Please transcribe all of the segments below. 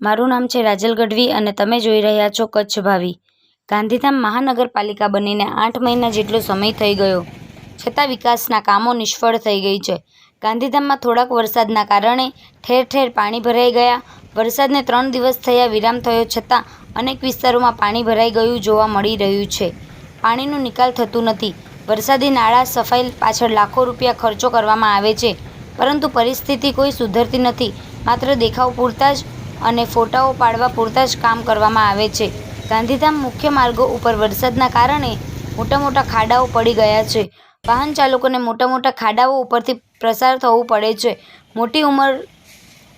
મારું નામ છે રાજલ ગઢવી અને તમે જોઈ રહ્યા છો કચ્છ ભાવી. ગાંધીધામ મહાનગરપાલિકા બનીને આઠ મહિના જેટલો સમય થઈ ગયો. છતાં વિકાસના કામો નિષ્ફળ થઈ ગઈ છે. ગાંધીધામમાં થોડાક વરસાદના કારણે ઠેર ઠેર પાણી ભરાઈ ગયા. વરસાદને ત્રણ દિવસ થયા વિરામ થયો છતાં અનેક વિસ્તારોમાં પાણી ભરાઈ ગયું જોવા મળી રહ્યું છે. પાણીનો નિકાલ થતું નથી. વરસાદી નાળા સફાઈ પાછળ લાખો રૂપિયા ખર્ચો કરવામાં આવે છે. પરંતુ પરિસ્થિતિ કોઈ સુધરતી નથી. માત્ર દેખાવ પૂરતા જ અને ફોટાઓ પાડવા પૂરતા જ કામ કરવામાં આવે છે. ગાંધીધામ મુખ્ય માર્ગો ઉપર વરસાદના કારણે મોટા મોટા ખાડાઓ પડી ગયા છે. વાહન ચાલકોને મોટા મોટા ખાડાઓ ઉપરથી પ્રસાર થવું પડે છે. મોટી ઉંમર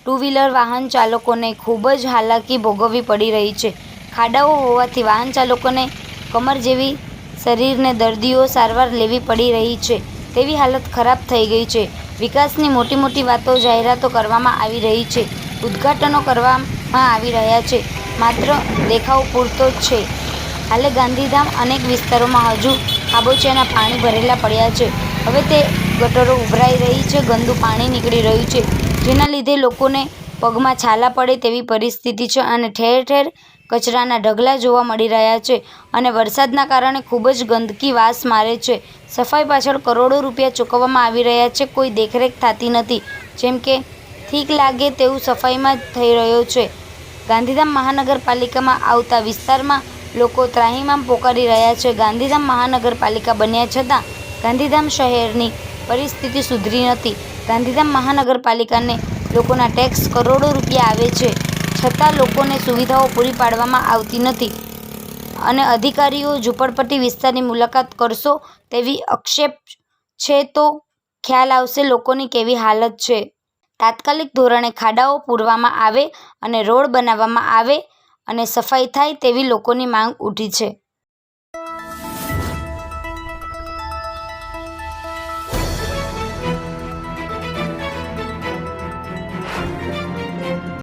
ટુ વ્હીલર વાહન ચાલકોને ખૂબ જ હાલાકી ભોગવવી પડી રહી છે. ખાડાઓ હોવાથી વાહન ચાલકોને કમર જેવી શરીરને દર્દીઓ સારવાર લેવી પડી રહી છે. તેવી હાલત ખરાબ થઈ ગઈ છે. વિકાસની મોટી મોટી વાતો જાહેરાતો કરવામાં આવી રહી છે. ઉદ્ઘાટનો કરવામાં આવી રહ્યા છે. માત્ર દેખાવ પૂરતો જ છે. હાલે ગાંધીધામ અનેક વિસ્તારોમાં હજુ ખાબોચિયાના પાણી ભરેલા પડ્યા છે. હવે તે ગટરો ઉભરાઈ રહી છે, ગંદુ પાણી નીકળી રહ્યું છે. જેના લીધે લોકોને પગમાં છાલા પડે તેવી પરિસ્થિતિ છે અને ઠેર ઠેર કચરાના ઢગલા જોવા મળી રહ્યા છે અને વરસાદના કારણે ખૂબ જ ગંદકી વાસ મારે છે. સફાઈ પાછળ કરોડો રૂપિયા ચૂકવવામાં આવી રહ્યા છે, કોઈ દેખરેખ થતી નથી. જેમ કે ઠીક લાગે તેવું સફાઈમાં થઈ રહ્યો છે. ગાંધીધામ મહાનગરપાલિકામાં આવતા વિસ્તારમાં લોકો ત્રાહીમામ પોકારી રહ્યા છે. ગાંધીધામ મહાનગરપાલિકા બન્યા છતાં ગાંધીધામ શહેરની પરિસ્થિતિ સુધરી નથી. ગાંધીધામ મહાનગરપાલિકાને લોકોના ટેક્સ કરોડો રૂપિયા આવે છે. છતાં લોકોને સુવિધાઓ પૂરી પાડવામાં આવતી નથી. અને અધિકારીઓ ઝૂંપડપટ્ટી વિસ્તારની મુલાકાત કરશો તેવી આક્ષેપ છે તો ખ્યાલ આવશે લોકોની કેવી હાલત છે. તાત્કાલિક ધોરણે ખાડાઓ પૂરવામાં આવે અને રોડ બનાવવામાં આવે અને સફાઈ થાય તેવી લોકોની માંગ ઉઠી છે.